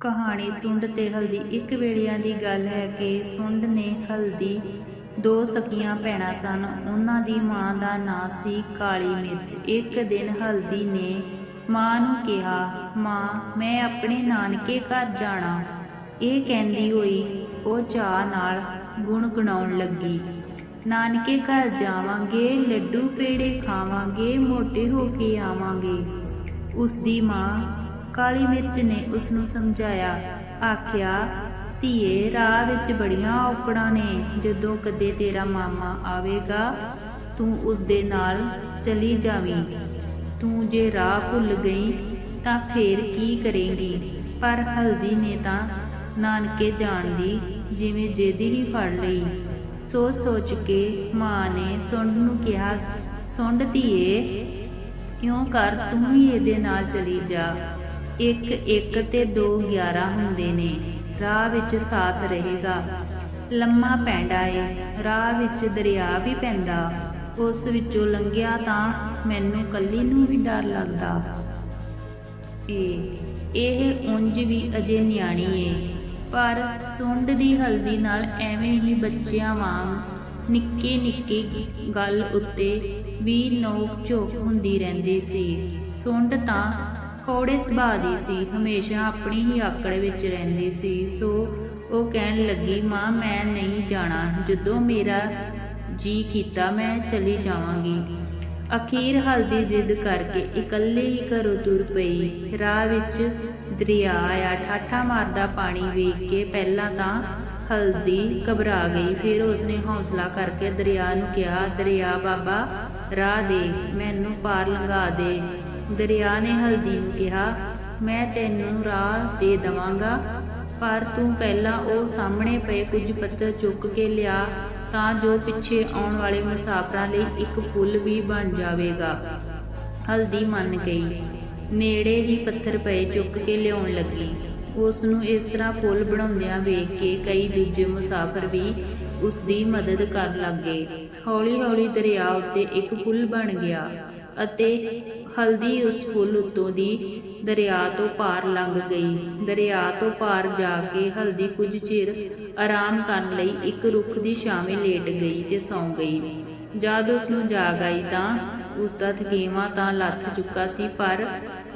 ਕਹਾਣੀ ਸੁੰਡ ਤੇ ਹਲਦੀ। ਇੱਕ ਵੇਲਿਆਂ ਦੀ ਗੱਲ ਹੈ ਕਿ ਸੁੰਡ ਨੇ ਹਲਦੀ ਦੋ ਸਕੀਆਂ ਭੈਣਾਂ ਸਨ। ਉਹਨਾਂ ਦੀ ਮਾਂ ਦਾ ਨਾਂ ਸੀ ਕਾਲੀ ਮਿਰਚ। ਇੱਕ ਦਿਨ ਹਲਦੀ ਨੇ ਮਾਂ ਨੂੰ ਕਿਹਾ, ਮਾਂ, ਮੈਂ ਆਪਣੇ ਨਾਨਕੇ ਘਰ ਜਾਣਾ। ਇਹ ਕਹਿੰਦੀ ਹੋਈ ਉਹ ਚਾਹ ਨਾਲ ਗੁਣਗੁਣਾਉਣ ਲੱਗੀ। ਨਾਨਕੇ ਘਰ ਜਾਵਾਂਗੇ, ਲੱਡੂ ਪੇੜੇ ਖਾਵਾਂਗੇ, ਮੋਟੇ ਹੋ ਕੇ ਆਵਾਂਗੇ। ਉਸ ਦੀ ਮਾਂ ਕਾਲੀ ਮਿਰਚ ਨੇ ਉਸ ਨੂੰ ਸਮਝਾਇਆ। ਆਖਿਆ, ਧੀਏ, ਰਾਹ ਵਿੱਚ ਬੜੀਆਂ ਔਕੜਾਂ ਨੇ। ਜਦੋਂ ਕਦੇ ਤੇਰਾ ਮਾਮਾ ਆਵੇਗਾ, ਤੂੰ ਉਸ ਦੇ ਨਾਲ ਚਲੀ ਜਾਵੀਂ। ਤੂੰ ਜੇ ਰਾਹ ਭੁੱਲ ਗਈ, ਤਾਂ ਫੇਰ ਕੀ ਕਰੇਂਗੀ? ਪਰ ਹਲਦੀ ਨੇ ਤਾਂ ਨਾਨਕੇ ਜਾਣ ਦੀ ਜਿਵੇਂ ਜੇਦੀ ਹੀ ਫੜ ਲਈ। ਸੋਚ ਸੋਚ ਕੇ ਮਾਂ ਨੇ ਸੁੰਡ ਨੂੰ ਕਿਹਾ, ਸੁੰਡ ਧੀਏ, ਕਿਉਂ ਕਰ ਤੂੰ ਵੀ ਇਹਦੇ ਨਾਲ ਚਲੀ ਜਾ? ਇੱਕ ਇੱਕ ਤੇ 2 11 ਹੁੰਦੇ ਨੇ। ਰਾਹ ਵਿੱਚ ਸਾਥ ਰਹੇਗਾ। ਲੰਮਾ ਪੈਂਡਾ ਏ। ਰਾਹ ਵਿੱਚ ਦਰਿਆ ਵੀ ਪੈਂਦਾ। ਉਸ ਵਿੱਚੋਂ ਲੰਘਿਆ ਤਾਂ ਮੈਨੂੰ ਕੱਲੀ ਨੂੰ ਵੀ ਡਰ ਲੱਗਦਾ। ਇਹ ਇਹ ਉਂਝ ਵੀ ਅਜੇ ਨਿਆਣੀ ਏ। ਪਰ ਸੁੰਡ ਦੀ ਹਲਦੀ ਨਾਲ ਐਵੇਂ ਹੀ ਬੱਚਿਆਂ ਵਾਂਗ ਨਿੱਕੀ ਨਿੱਕੀ ਗੱਲ ਉੱਤੇ ਵੀ ਨੋਕ ਝੋਕ ਹੁੰਦੀ ਰਹਿੰਦੀ ਸੀ। ਸੁੰਡ ਤਾਂ ਕੋੜੇ ਸੁਭਾਅ ਦੀ ਸੀ, ਹਮੇਸ਼ਾ ਆਪਣੀ ਹੀ ਆਕੜ ਵਿੱਚ ਰਹਿੰਦੀ ਸੀ। ਸੋ ਉਹ ਕਹਿਣ ਲੱਗੀ, ਮਾਂ, ਮੈਂ ਨਹੀਂ ਜਾਣਾ। ਜਦੋਂ ਮੇਰਾ ਜੀ ਕੀਤਾ, ਮੈਂ ਚਲੀ ਜਾਵਾਂਗੀ। ਅਖੀਰ ਹਲਦੀ ਜ਼ਿੱਦ ਕਰਕੇ ਇਕੱਲੇ ਹੀ ਘਰੋਂ ਤੁਰ ਪਈ। ਰਾਹ ਵਿੱਚ ਦਰਿਆ ਆਇਆ। ਠਾਠਾ ਮਾਰਦਾ ਪਾਣੀ ਵੇਖ ਕੇ ਪਹਿਲਾਂ ਤਾਂ ਹਲਦੀ ਘਬਰਾ ਗਈ। ਫਿਰ ਉਸਨੇ ਹੌਸਲਾ ਕਰਕੇ ਦਰਿਆ ਨੂੰ ਕਿਹਾ, ਦਰਿਆ ਬਾਬਾ, ਰਾਹ ਦੇ, ਮੈਨੂੰ ਪਾਰ ਲੰਘਾ ਦੇ। ਦਰਿਆ ਨੇ ਹਲਦੀ ਨੂੰ ਕਿਹਾ, ਮੈਂ ਤੈਨੂੰ ਰਾਹ ਦੇ ਦਵਾਂਗਾ, ਪਰ ਤੂੰ ਪਹਿਲਾਂ ਉਹ ਸਾਹਮਣੇ ਪਏ ਕੁਝ ਪੱਥਰ ਚੁੱਕ ਕੇ ਲਿਆ, ਤਾਂ ਜੋ ਪਿੱਛੇ ਆਉਣ ਵਾਲੇ ਮੁਸਾਫਰਾਂ ਲਈ ਇੱਕ ਪੁਲ ਵੀ ਬਣ ਜਾਵੇਗਾ। ਹਲਦੀ ਮੰਨ ਗਈ। ਨੇੜੇ ਹੀ ਪੱਥਰ ਪਏ ਚੁੱਕ ਕੇ ਲਿਆਉਣ ਲੱਗੀ। ਉਸ ਨੂੰ ਇਸ ਤਰ੍ਹਾਂ ਪੁਲ ਬਣਾਉਂਦਿਆਂ ਵੇਖ ਕੇ ਕਈ ਦੂਜੇ ਮੁਸਾਫਰ ਵੀ ਉਸ ਦੀ ਮਦਦ ਕਰਨ ਲੱਗੇ ਹੌਲੀ-ਹੌਲੀ ਦਰਿਆ ਉੱਤੇ ਇੱਕ ਪੁਲ ਬਣ ਗਿਆ। ਅਤੇ ਹਲਦੀ ਉਸ ਪੁਲ ਉੱਤੋਂ ਦੀ ਦਰਿਆ ਤੋਂ ਪਾਰ ਲੰਘ ਗਈ। ਦਰਿਆ ਤੋਂ ਪਾਰ ਜਾ ਕੇ ਹਲਦੀ ਕੁਝ ਚਿਰ ਆਰਾਮ ਕਰਨ ਲਈ ਇੱਕ ਰੁੱਖ ਦੀ ਛਾਵੇਂ ਲੇਟ ਗਈ ਤੇ ਸੌਂ ਗਈ। ਜਦ ਉਸ ਨੂੰ ਜਾਗ ਆਈ ਤਾਂ ਉਸ ਦਾ ਥਕੇਵਾਂ ਤਾਂ ਲੱਥ ਚੁੱਕਾ ਸੀ, ਪਰ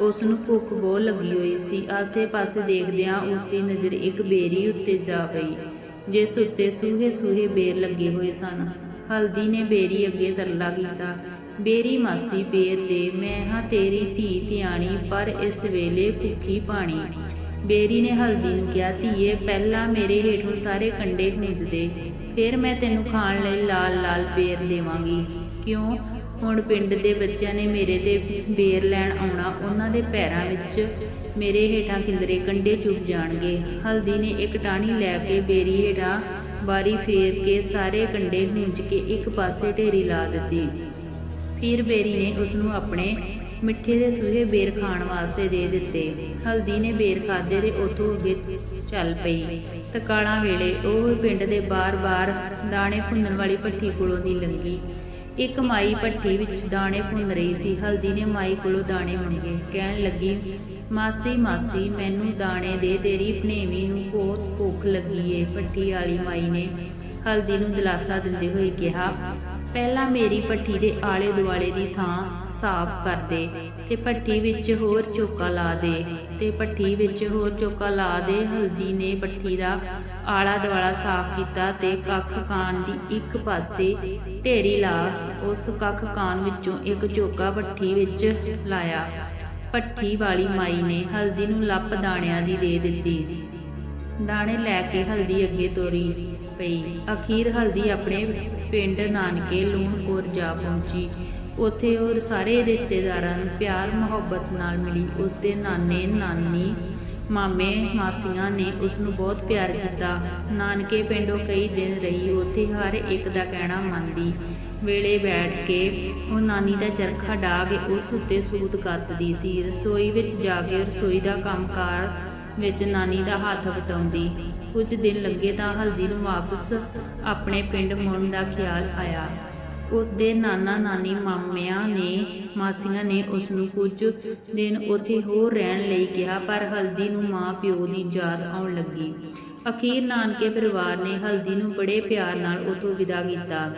ਉਸ ਨੂੰ ਭੁੱਖ ਬਹੁਤ ਲੱਗੀ ਹੋਈ ਸੀ। ਆਸੇ-ਪਾਸੇ ਦੇਖਦਿਆਂ ਉਸ ਦੀ ਨਜ਼ਰ ਇੱਕ ਬੇਰੀ ਉੱਤੇ ਜਾ ਪਈ, ਜਿਸ ਉੱਤੇ ਸੂਹੇ ਸੂਹੇ ਬੇਰ ਲੱਗੇ ਹੋਏ ਸਨ। ਹਲਦੀ ਨੇ ਬੇਰੀ ਅੱਗੇ ਤਰਲਾ ਕੀਤਾ। ਬੇਰੀ ਮਾਸੀ ਬੇਰ ਦੇ, ਮੈਂ ਹਾਂ ਤੇਰੀ ਧੀ ਧਿਆਣੀ, ਪਰ ਇਸ ਵੇਲੇ ਭੁੱਖੀ ਪਾਣੀ ਬੇਰੀ ਨੇ ਹਲਦੀ ਨੂੰ ਕਿਹਾ, ਧੀਏ, ਪਹਿਲਾਂ ਮੇਰੇ ਹੇਠੋਂ ਸਾਰੇ ਕੰਡੇ ਖੁੰਝ ਦੇ, ਫਿਰ ਮੈਂ ਤੈਨੂੰ ਖਾਣ ਲਈ ਲਾਲ ਲਾਲ ਬੇਰ ਦੇਵਾਂਗੀ। ਕਿਉਂ? ਹੁਣ ਪਿੰਡ ਦੇ ਬੱਚਿਆਂ ਨੇ ਮੇਰੇ ਤੇ ਬੇਰ ਲੈਣ ਆਉਣਾ, ਉਹਨਾਂ ਦੇ ਪੈਰਾਂ ਵਿੱਚ ਮੇਰੇ ਹੇਠਾਂ ਖਿੰਦਰੇ ਕੰਡੇ ਚੁੱਭ ਜਾਣਗੇ। ਹਲਦੀ ਨੇ ਇੱਕ ਟਾਹਣੀ ਲੈ ਕੇ ਬੇਰੀ ਹੇਠਾਂ ਬਾਰੀ ਫੇਰ ਕੇ ਸਾਰੇ ਕੰਡੇ ਖੁੰਝ ਕੇ ਇੱਕ ਪਾਸੇ ਢੇਰੀ ਲਾ ਦਿੱਤੀ। ਫਿਰ ਬੇਰੀ ਨੇ ਉਸ ਨੂੰ ਆਪਣੇ ਮਿੱਠੇ ਦੇ ਸੂਹੇ ਬੇਰ ਖਾਣ ਵਾਸਤੇ ਦੇ ਦਿੱਤੇ। ਹਲਦੀ ਨੇ ਬੇਰ ਖਾਦੇ ਤੇ ਉਥੋਂ ਅੱਗੇ ਚੱਲ ਪਈ। ਤਕਾਲਾਂ ਵੇਲੇ ਉਹ ਪਿੰਡ ਦੇ ਬਾਰ-ਬਾਰ ਦਾਣੇ ਭੁੰਨਣ ਵਾਲੀ ਭੱਠੀ ਕੋਲੋਂ ਦੀ ਲੰਗੀ ਇੱਕ ਮਾਈ ਭੱਠੀ ਵਿੱਚ ਦਾਣੇ ਭੁੰਨ ਰਹੀ ਸੀ। ਹਲਦੀ ਨੇ ਮਾਈ ਕੋਲੋਂ ਦਾਣੇ ਮੰਗੇ। ਕਹਿਣ ਲੱਗੀ, ਮਾਸੀ ਮਾਸੀ, ਮੈਨੂੰ ਦਾਣੇ ਦੇ, ਤੇਰੀ ਭਣੇਵੀਂ ਨੂੰ ਬਹੁਤ ਭੁੱਖ ਲੱਗੀ ਏ। ਭੱਠੀ ਵਾਲੀ ਮਾਈ ਨੇ ਹਲਦੀ ਨੂੰ ਦਿਲਾਸਾ ਦਿੰਦੇ ਹੋਏ ਕਿਹਾ ਪਹਿਲਾਂ ਮੇਰੀ ਭੱਠੀ ਦੇ ਆਲੇ ਦੁਆਲੇ ਦੀ ਥਾਂ ਸਾਫ਼ ਕਰ ਦੇ ਤੇ ਭੱਠੀ ਵਿੱਚ ਹੋਰ ਚੋਕਾ ਲਾ ਦੇ ਤੇ ਭੱਠੀ ਵਿੱਚ ਹੋਰ ਚੋਕਾ ਲਾ ਦੇ। ਹਲਦੀ ਨੇ ਭੱਠੀ ਦਾ ਆਲਾ ਦੁਆਲਾ ਸਾਫ਼ ਕੀਤਾ ਤੇ ਕੱਖ ਕਾਨ ਦੀ ਇੱਕ ਪਾਸੇ ਢੇਰੀ ਲਾ ਉਸ ਕੱਖ ਕਾਨ ਵਿੱਚੋਂ ਇੱਕ ਚੋਕਾ ਭੱਠੀ ਵਿੱਚ ਲਾਇਆ। ਭੱਠੀ ਵਾਲੀ ਮਾਈ ਨੇ ਹਲਦੀ ਨੂੰ ਲੱਪ ਦਾਣਿਆਂ ਦੀ ਦੇ ਦਿੱਤੀ। ਦਾਣੇ ਲੈ ਕੇ ਹਲਦੀ ਅੱਗੇ ਤੋਰੀ ਪਈ। ਅਖੀਰ ਹਲਦੀ ਆਪਣੇ ਪਿੰਡ ਨਾਨਕੇ ਲੂਣਪੁਰ ਜਾ ਪਹੁੰਚੀ। ਉੱਥੇ ਉਹ ਸਾਰੇ ਰਿਸ਼ਤੇਦਾਰਾਂ ਨੂੰ ਪਿਆਰ ਮੁਹੱਬਤ ਨਾਲ ਮਿਲੀ। ਉਸ ਦੇ ਨਾਨੇ, ਨਾਨੀ, ਮਾਮੇ, ਮਾਸੀਆਂ ਨੇ ਉਸ ਨੂੰ ਬਹੁਤ ਪਿਆਰ ਕੀਤਾ। ਨਾਨਕੇ ਪਿੰਡੋਂ ਕਈ ਦਿਨ ਰਹੀ, ਉੱਥੇ ਹਰ ਇੱਕ ਦਾ ਕਹਿਣਾ ਮੰਨਦੀ। ਵੇਲੇ ਬੈਠ ਕੇ ਉਹ ਨਾਨੀ ਦਾ ਚਰਖਾ ਢਾ ਕੇ ਉਸ ਉੱਤੇ ਸੂਤ ਕੱਤਦੀ ਸੀ। ਰਸੋਈ ਵਿੱਚ ਜਾ ਕੇ ਰਸੋਈ ਦਾ ਕੰਮਕਾਰ ਵਿੱਚ ਨਾਨੀ ਦਾ ਹੱਥ ਵਟਾਉਂਦੀ। ਕੁਝ ਦਿਨ ਲੱਗੇ ਤਾਂ ਹਲਦੀ ਨੂੰ ਵਾਪਸ ਆਪਣੇ ਪਿੰਡ ਮੁੜਨ ਦਾ ਖਿਆਲ ਆਇਆ। ਉਸ ਦੇ ਨਾਨਾ ਨਾਨੀ ਮਾਮਿਆਂ ਨੇ, ਮਾਸੀਆਂ ਨੇ ਉਸ ਨੂੰ ਕੁਝ ਦਿਨ ਉੱਥੇ ਹੋਰ ਰਹਿਣ ਲਈ ਕਿਹਾ, ਪਰ ਹਲਦੀ ਨੂੰ ਮਾਂ ਪਿਓ ਦੀ ਯਾਦ ਆਉਣ ਲੱਗੀ। ਅਖੀਰ ਨਾਨਕੇ ਪਰਿਵਾਰ ਨੇ ਹਲਦੀ ਨੂੰ ਬੜੇ ਪਿਆਰ ਨਾਲ ਉਥੋਂ ਵਿਦਾ ਕੀਤਾ।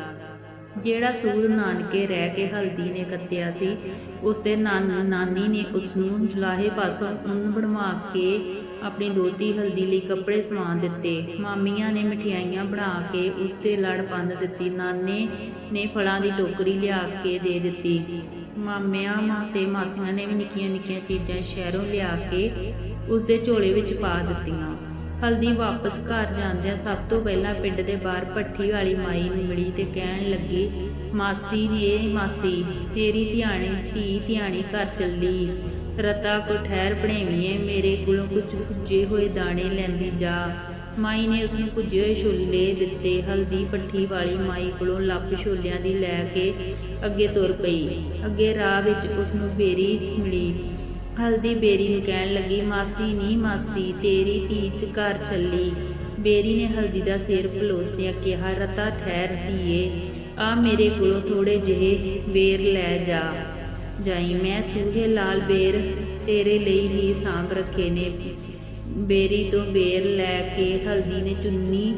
ਜਿਹੜਾ ਸੂਰ ਨਾਨਕੇ ਰਹਿ ਕੇ ਹਲਦੀ ਨੇ ਕੱਤਿਆ ਸੀ, ਉਸ ਦੇ ਨਾਨ- ਨਾਨੀ ਨੇ ਉਸ ਨੂੰ ਜੁਲਾਹੇ ਪਾਸੋਂ ਉੱਨ ਬਣਵਾ ਕੇ ਆਪਣੀ ਦੋਤੀ ਹਲਦੀ ਲਈ ਕੱਪੜੇ ਸਵਾ ਦਿੱਤੇ। ਮਾਮੀਆਂ ਨੇ ਮਠਿਆਈਆਂ ਬਣਾ ਕੇ ਉਸ ਤੇ ਲੜ ਬੰਨ ਦਿੱਤੀ। ਨਾਨੇ ਨੇ ਫਲਾਂ ਦੀ ਟੋਕਰੀ ਲਿਆ ਕੇ ਦੇ ਦਿੱਤੀ। ਮਾਮਿਆਂ ਤੇ ਮਾਸੀਆਂ ਨੇ ਵੀ ਨਿੱਕੀਆਂ ਨਿੱਕੀਆਂ ਚੀਜ਼ਾਂ ਸ਼ਹਿਰੋਂ ਲਿਆ ਕੇ ਉਸ ਦੇ ਝੋਲੇ ਵਿੱਚ ਪਾ ਦਿੱਤੀਆਂ। ਹਲਦੀ ਵਾਪਸ ਘਰ ਜਾਂਦਿਆਂ ਸਭ ਤੋਂ ਪਹਿਲਾਂ ਪਿੰਡ ਦੇ ਬਾਹਰ ਭੱਠੀ ਵਾਲੀ ਮਾਈ ਨੂੰ ਮਿਲੀ ਤੇ ਕਹਿਣ ਲੱਗੀ, ਮਾਸੀ ਨੇ ਮਾਸੀ, ਤੇਰੀ ਧਿਆਣੀ, ਧੀ ਧਿਆਣੀ ਘਰ ਚੱਲੀ। ਰਤਾ ਕੋ ਠਹਿਰ ਬਣੇਵੀਏ ਮੇਰੇ ਕੋਲੋਂ ਕੁਝ ਭੁੱਜੇ ਹੋਏ ਦਾਣੇ ਲੈਂਦੀ ਜਾ। ਮਾਈ ਨੇ ਉਸ ਨੂੰ ਭੁੱਜੇ ਹੋਏ ਛੋਲੇ ਦਿੱਤੇ, ਹਲਦੀ ਭੱਠੀ ਵਾਲੀ ਮਾਈ ਕੋਲੋਂ ਲੱਪ ਛੋਲਿਆਂ ਦੀ ਲੈ ਕੇ ਅੱਗੇ ਤੁਰ ਪਈ। ਅੱਗੇ ਰਾਹ ਵਿੱਚ ਉਸ ਨੂੰ ਬੇਰੀ ਮਿਲੀ। ਹਲਦੀ ਬੇਰੀ ਨੂੰ ਕਹਿਣ ਲੱਗੀ, ਮਾਸੀ ਨੀ ਮਾਸੀ, ਤੇਰੀ ਧੀ ਘਰ ਚੱਲੀ। ਬੇਰੀ ਨੇ ਹਲਦੀ ਦਾ ਸਿਰ ਪਲੋਸਦਿਆਂ ਕਿਹਾ, ਰਤਾ ਠਹਿਰ ਧੀਏ, ਆ ਮੇਰੇ ਕੋਲੋਂ ਥੋੜੇ ਜਿਹੇ ਵੇਰ ਲੈ ਜਾ। ਜਾਈ, ਮੈਂ ਸੂਹੇ ਲਾਲ ਬੇਰ ਤੇਰੇ ਲਈ ਹੀ ਸਾਂਭ ਰੱਖੇ ਨੇ। ਬੇਰੀ ਤੋਂ ਬੇਰ ਲੈ ਕੇ ਹਲਦੀ ਨੇ ਚੁੰਨੀ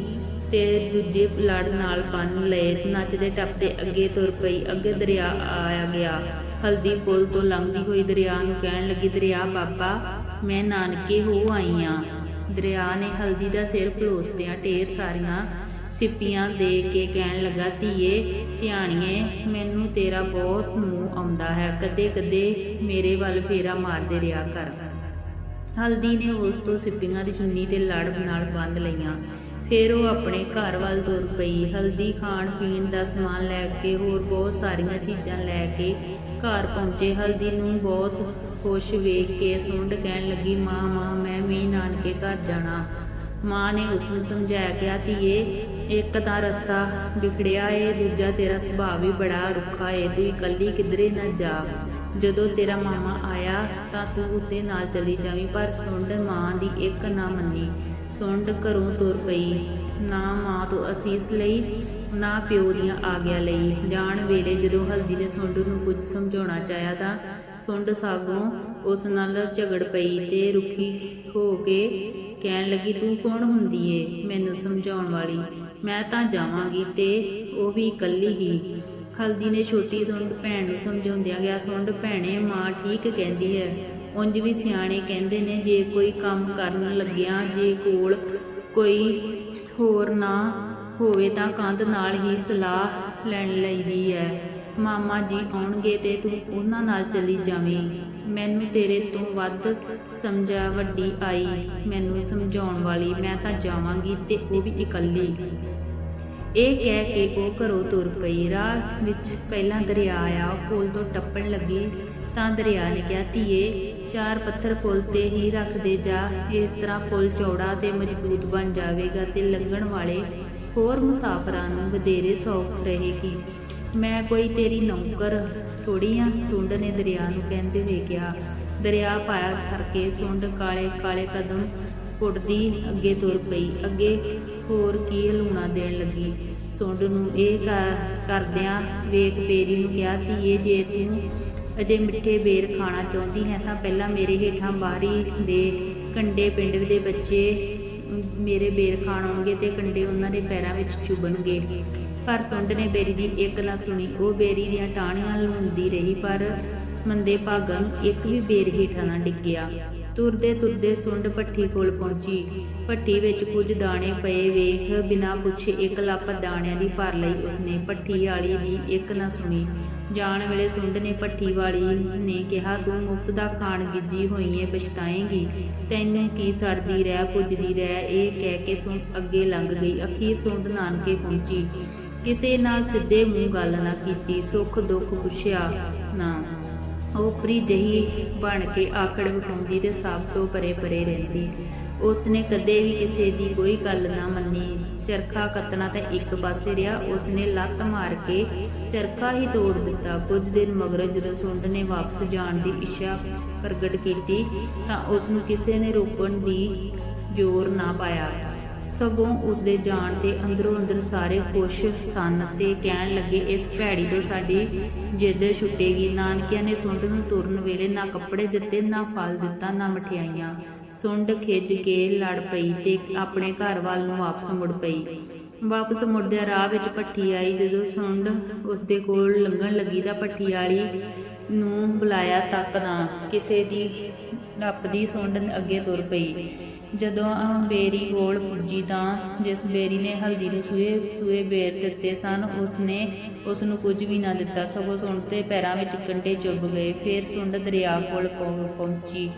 ਤੇ ਦੂਜੇ ਲੜ ਨਾਲ ਬੰਨ ਲਏ। ਨੱਚਦੇ ਟੱਪਦੇ ਅੱਗੇ ਤੁਰ ਪਈ, ਅੱਗੇ ਦਰਿਆ ਆਇਆ ਗਿਆ। ਹਲਦੀ ਪੁਲ ਤੋਂ ਲੰਘਦੀ ਹੋਈ ਦਰਿਆ ਨੂੰ ਕਹਿਣ ਲੱਗੀ, ਦਰਿਆ ਬਾਬਾ, ਮੈਂ ਨਾਨਕੇ ਹੋ ਆਈ ਆ। ਦਰਿਆ ਨੇ ਹਲਦੀ ਦਾ ਸਿਰ ਪਲੋਸਦਿਆਂ ਢੇਰ ਸਾਰੀਆਂ ਸਿੱਪੀਆਂ ਦੇ ਕੇ ਕਹਿਣ ਲੱਗਾ, ਧੀਏ ਧਿਆਣੀਏ, ਮੈਨੂੰ ਤੇਰਾ ਬਹੁਤ ਮੂੰਹ ਆਉਂਦਾ ਹੈ ਕਦੇ ਕਦੇ ਮੇਰੇ ਵੱਲ ਫੇਰਾ ਮਾਰਦੇ ਰਿਹਾ ਕਰ। ਹਲਦੀ ਨੇ ਉਸ ਤੋਂ ਸਿੱਪੀਆਂ ਦੀ ਚੁੰਨੀ ਤੇ ਲੜ ਨਾਲ ਬੰਦ ਲਈਆਂ। ਫਿਰ ਉਹ ਆਪਣੇ ਘਰ ਵੱਲ ਤੁਰ ਪਈ। ਹਲਦੀ ਖਾਣ ਪੀਣ ਦਾ ਸਮਾਨ ਲੈ ਕੇ ਹੋਰ ਬਹੁਤ ਸਾਰੀਆਂ ਚੀਜ਼ਾਂ ਲੈ ਕੇ ਘਰ ਪਹੁੰਚੇ। ਹਲਦੀ ਨੂੰ ਬਹੁਤ ਖੁਸ਼ ਵੇਖ ਕੇ ਸੁੰਡ ਕਹਿਣ ਲੱਗੀ, ਮਾਂ ਮਾਂ, ਮੈਂ ਵੀ ਨਾਨਕੇ ਘਰ ਜਾਣਾ। ਮਾਂ ਨੇ ਉਸ ਨੂੰ ਸਮਝਾਇਆ ਕਿ ਧੀਏ, ਇੱਕ ਤਾਂ ਰਸਤਾ ਵਿਖੜਿਆ ਏ, ਦੂਜਾ ਤੇਰਾ ਸੁਭਾਅ ਵੀ ਬੜਾ ਰੁੱਖਾ ਏ, ਤੂੰ ਇਕੱਲੀ ਕਿਧਰੇ ਨਾ ਜਾ। ਜਦੋਂ ਤੇਰਾ ਮਾਮਾ ਆਇਆ ਤਾਂ ਤੂੰ ਉਹਦੇ ਨਾਲ ਚਲੀ ਜਾਵੀਂ, ਪਰ ਸੁੰਡ ਮਾਂ ਦੀ ਇੱਕ ਨਾ ਮੰਨੀ। ਸੁੰਡ ਘਰੋਂ ਤੁਰ ਪਈ। ਨਾ ਮਾਂ ਤੋਂ ਅਸੀਸ ਲਈ, ਨਾ ਪਿਓ ਦੀਆਂ ਆਗਿਆ ਲਈ। ਜਾਣ ਵੇਲੇ ਜਦੋਂ ਹਲਦੀ ਨੇ ਸੁੰਡ ਨੂੰ ਕੁਝ ਸਮਝਾਉਣਾ ਚਾਹਿਆ ਤਾਂ ਸੁੰਡ ਸਾਗੋਂ ਉਸ ਨਾਲ ਝਗੜ ਪਈ ਤੇ ਰੁਖੀ ਹੋ ਕੇ ਕਹਿਣ ਲੱਗੀ, ਤੂੰ ਕੌਣ ਹੁੰਦੀ ਏ ਮੈਨੂੰ ਸਮਝਾਉਣ ਵਾਲੀ? ਮੈਂ ਤਾਂ ਜਾਵਾਂਗੀ ਤੇ ਉਹ ਵੀ ਇਕੱਲੀ ਹੀ। ਹਲਦੀ ਨੇ ਛੋਟੀ ਸੁੰਡ ਭੈਣ ਨੂੰ ਸਮਝਾਉਂਦਿਆਂ ਗਿਆ, ਸੁੰਡ ਭੈਣੇ, ਮਾਂ ਠੀਕ ਕਹਿੰਦੀ ਹੈ। ਉਂਝ ਵੀ ਸਿਆਣੇ ਕਹਿੰਦੇ ਨੇ, ਜੇ ਕੋਈ ਕੰਮ ਕਰਨ ਲੱਗਿਆ, ਜੇ ਕੋਲ ਕੋਈ ਹੋਰ ਨਾ ਹੋਵੇ ਤਾਂ ਕੰਧ ਨਾਲ ਹੀ ਸਲਾਹ ਲੈਣ ਲਈਦੀ ਹੈ। ਮਾਮਾ ਜੀ ਆਉਣਗੇ ਤੇ ਤੂੰ ਉਹਨਾਂ ਨਾਲ ਚਲੀ ਜਾਵੀਂ। ਮੈਨੂੰ ਤੇਰੇ ਤੋਂ ਵੱਧ ਸਮਝਾ ਵੱਡੀ ਆਈ। ਮੈਨੂੰ ਸਮਝਾਉਣ ਵਾਲੀ ਮੈਂ ਤਾਂ ਜਾਵਾਂਗੀ ਤੇ ਉਹ ਵੀ ਇਕੱਲੀ। ਇਹ ਕਹਿ ਕੇ ਉਹ ਘਰੋਂ ਤੁਰ ਪਈ। ਰਾਹ ਵਿੱਚ ਪਹਿਲਾਂ ਦਰਿਆ ਆਇਆ ਪੁਲ ਤੋਂ ਟੱਪਣ ਲੱਗੀ। ਤਾਂ ਦਰਿਆ ਨੇ ਕਿਹਾ, ਧੀਏ, ਚਾਰ ਪੱਥਰ ਪੁਲ ਤੇ ਹੀ ਰੱਖ ਦੇ ਜਾ। ਇਸ ਤਰ੍ਹਾਂ ਪੁਲ ਚੌੜਾ ਤੇ ਮਜ਼ਬੂਤ ਬਣ ਜਾਵੇਗਾ ਤੇ ਲੰਘਣ ਵਾਲੇ ਹੋਰ ਮੁਸਾਫਰਾਂ ਨੂੰ ਵਧੇਰੇ ਸੌਖ ਰਹੇਗੀ। ਮੈਂ ਕੋਈ ਤੇਰੀ ਨੌਕਰ ਥੋੜੀ ਆ, ਸੁੰਡ ਨੇ ਦਰਿਆ ਨੂੰ ਕਹਿੰਦੇ ਹੋਏ ਕਿਹਾ। ਦਰਿਆ ਪਾਰ ਕਰਕੇ ਸੁੰਡ ਕਾਲੇ ਕਾਲੇ ਕਦਮ ਉੱਡਦੀ ਅੱਗੇ ਤੁਰ ਪਈ। ਅੱਗੇ ਹੋਰ ਕੀ ਹਲੂਣਾ ਦੇਣ ਲੱਗੀ। ਸੁੰਡ ਨੂੰ ਇਹ ਕਰਦਿਆਂ ਵੇਖ ਬੇਰੀ ਨੂੰ ਕਿਹਾ, ਧੀਏ, ਜੇ ਤੂੰ ਅਜੇ ਮਿੱਠੇ ਬੇਰ ਖਾਣਾ ਚਾਹੁੰਦੀ ਹੈ ਤਾਂ ਪਹਿਲਾਂ ਮੇਰੇ ਹੇਠਾਂ ਬਾਹਰੀ ਦੇ ਕੰਡੇ ਪਿੰਡ ਦੇ ਬੱਚੇ ਮੇਰੇ ਬੇਰ ਖਾਣ ਆਉਣਗੇ ਤੇ ਕੰਡੇ ਉਹਨਾਂ ਦੇ ਪੈਰਾਂ ਵਿੱਚ ਚੁਭਣਗੇ ਪਰ ਸੁੰਡ ਨੇ ਬੇਰੀ ਦੀ ਇੱਕ ਨਾ ਸੁਣੀ। ਉਹ ਬੇਰੀ ਦੀਆਂ ਟਾਹਣੀਆਂ ਲੁੰਦੀ ਰਹੀ, ਪਰ ਮੰਦੇ ਭਾਗਾਂ ਨੂੰ ਇੱਕ ਵੀ ਬੇਰ ਹੇਠਾਂ ਨਾ ਡਿੱਗਿਆ। ਤੁਰਦੇ ਤੁਰਦੇ ਸੁੰਡ ਭੱਠੀ ਕੋਲ ਪਹੁੰਚੀ। ਭੱਠੀ ਵਿੱਚ ਕੁਝ ਦਾਣੇ ਪਏ ਵੇਖ ਬਿਨਾਂ ਪੁੱਛੇ ਇੱਕ ਲੱਪ ਦਾਣਿਆਂ ਦੀ ਭਰ ਲਈ ਉਸਨੇ। ਭੱਠੀ ਵਾਲੀ ਦੀ ਇੱਕ ਨਾ ਸੁਣੀ। ਜਾਣ ਵੇਲੇ ਸੁੰਡ ਨੇ ਭੱਠੀ ਵਾਲੀ ਨੇ ਕਿਹਾ, ਤੂੰ ਮੁਫਤ ਦਾ ਖਾਣ ਗਿੱਜੀ ਹੋਈ ਏ, ਪਛਤਾਏਂਗੀ? ਤੈਨੂੰ ਕੀ ਸੜਦੀ ਰਹਿ, ਪੁੱਜਦੀ ਰਹਿ? ਇਹ ਕਹਿ ਕੇ ਸੁੰਡ ਅੱਗੇ ਲੰਘ ਗਈ। ਅਖੀਰ ਸੁੰਡ ਨਾਨਕੇ ਪਹੁੰਚੀ। ਕਿਸੇ ਨਾਲ ਸਿੱਧੇ ਮੂੰਹ ਗੱਲ ਨਾ ਕੀਤੀ, ਸੁੱਖ ਦੁੱਖ ਪੁੱਛਿਆ ਨਾ। ਓਪਰੀ ਜਹੀ ਬਣ ਕੇ ਆਕੜ ਵਿਖਾਉਂਦੀ ਤੇ ਸਭ ਤੋਂ ਪਰੇ ਪਰੇ ਰਹਿੰਦੀ। ਉਸ ਨੇ ਕਦੇ ਵੀ ਕਿਸੇ ਦੀ ਕੋਈ ਗੱਲ ਨਾ ਮੰਨੀ। ਚਰਖਾ ਕੱਤਣਾ ਤਾਂ ਇੱਕ ਪਾਸੇ ਰਿਹਾ ਉਸ ਨੇ ਲੱਤ ਮਾਰ ਕੇ ਚਰਖਾ ਹੀ ਤੋੜ ਦਿੱਤਾ। ਕੁਝ ਦਿਨ ਮਗਰੋਂ ਜਦੋਂ ਸੁੰਡ ਨੇ ਵਾਪਸ ਜਾਣ ਦੀ ਇੱਛਾ ਪ੍ਰਗਟ ਕੀਤੀ, ਤਾਂ ਉਸ ਨੂੰ ਕਿਸੇ ਨੇ ਰੋਕਣ ਦੀ ਜ਼ੋਰ ਨਾ ਪਾਇਆ। ਸਗੋਂ ਉਸਦੇ ਜਾਣ ਤੇ ਅੰਦਰੋਂ ਅੰਦਰ ਸਾਰੇ ਖੁਸ਼ ਸਨ ਤੇ ਕਹਿਣ ਲੱਗੇ, ਇਸ ਭੈੜੀ ਤੋਂ ਸਾਡੀ ਜਿੱਦ ਛੁੱਟੇਗੀ। ਨਾਨਕਿਆਂ ਨੇ ਸੁੰਡ ਨੂੰ ਤੁਰਨ ਵੇਲੇ ਨਾ ਕੱਪੜੇ ਦਿੱਤੇ, ਨਾ ਫਲ ਦਿੱਤਾ, ਨਾ ਮਠਿਆਈਆਂ। ਸੁੰਡ ਖਿੱਚ ਕੇ ਲੜ ਪਈ ਤੇ ਆਪਣੇ ਘਰ ਵੱਲ ਨੂੰ ਵਾਪਸ ਮੁੜ ਪਈ। ਵਾਪਸ ਮੁੜਦਿਆਂ ਰਾਹ ਵਿੱਚ ਭੱਠੀ ਆਈ। ਜਦੋਂ ਸੁੰਡ ਉਸਦੇ ਕੋਲ ਲੰਘਣ ਲੱਗੀ ਤਾਂ ਭੱਠੀ ਵਾਲੀ ਨੂੰ ਬੁਲਾਇਆ, ਤੱਕ ਨਾ, ਕਿਸੇ ਦੀ ਨੱਪਦੀ ਸੁੰਡ ਅੱਗੇ ਤੁਰ ਪਈ। ਜਦੋਂ ਆਹ ਬੇਰੀ ਕੋਲ ਪੁੱਜੀ ਤਾਂ ਜਿਸ ਬੇਰੀ ਨੇ ਹਲਦੀ ਨੂੰ ਸੂਏ ਸੂਏ ਬੇਰ ਦਿੱਤੇ ਸਨ, ਉਸਨੇ ਉਸ ਨੂੰ ਕੁਝ ਵੀ ਨਾ ਦਿੱਤਾ। ਸਗੋਂ ਸੁੰਡ ਤੇ ਪੈਰਾਂ ਵਿੱਚ ਕੰਡੇ ਚੁੱਭ ਗਏ। ਫਿਰ ਸੁੰਡ ਦਰਿਆ ਕੋਲ ਪਹੁੰ- ਪਹੁੰਚੀ।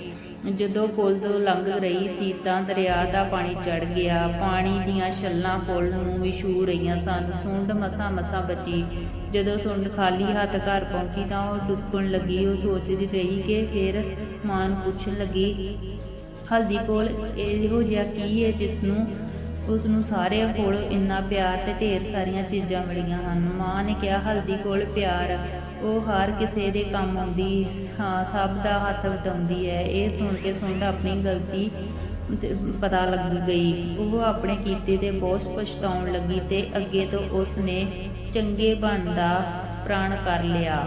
ਜਦੋਂ ਪੁਲ ਤੋਂ ਲੰਘ ਰਹੀ ਸੀ ਤਾਂ ਦਰਿਆ ਦਾ ਪਾਣੀ ਚੜ ਗਿਆ। ਪਾਣੀ ਦੀਆਂ ਛੱਲਾਂ ਪੁਲ ਨੂੰ ਵੀ ਛੂ ਰਹੀਆਂ ਸਨ। ਸੁੰਡ ਮਸਾ ਮਸਾ ਬਚੀ। ਜਦੋਂ ਸੁੰਡ ਖਾਲੀ ਹੱਥ ਘਰ ਪਹੁੰਚੀ ਤਾਂ ਉਹ ਡੁਸਕਣ ਲੱਗੀ। ਉਹ ਸੋਚਦੀ ਰਹੀ ਕਿ ਫਿਰ ਮਾਂ ਨੂੰ ਪੁੱਛਣ ਲੱਗੀ। ਹਲਦੀ ਕੋਲ ਇਹੋ ਜਿਹਾ ਕੀ ਹੈ ਜਿਸ ਨੂੰ ਉਸ ਨੂੰ ਸਾਰਿਆਂ ਕੋਲ ਇੰਨਾ ਪਿਆਰ ਤੇ ਢੇਰ ਸਾਰੀਆਂ ਚੀਜ਼ਾਂ ਮਿਲੀਆਂ ਹਨ। ਮਾਂ ਨੇ ਕਿਹਾ, ਹਲਦੀ ਕੋਲ ਪਿਆਰ, ਉਹ ਹਰ ਕਿਸੇ ਦੇ ਕੰਮ ਆਉਂਦੀ, ਹਾਂ, ਸਭ ਦਾ ਹੱਥ ਵਟਾਉਂਦੀ ਹੈ। ਇਹ ਸੁਣ ਕੇ ਸੁੰਡ ਆਪਣੀ ਗਲਤੀ ਪਤਾ ਲੱਗ ਗਈ। ਉਹ ਆਪਣੇ ਕੀਤੇ ਤੇ ਬਹੁਤ ਪਛਤਾਉਣ ਲੱਗੀ ਤੇ ਅੱਗੇ ਤੋਂ ਉਸ ਨੇ ਚੰਗੇ ਬਣ ਦਾ ਪ੍ਰਾਣ ਕਰ ਲਿਆ।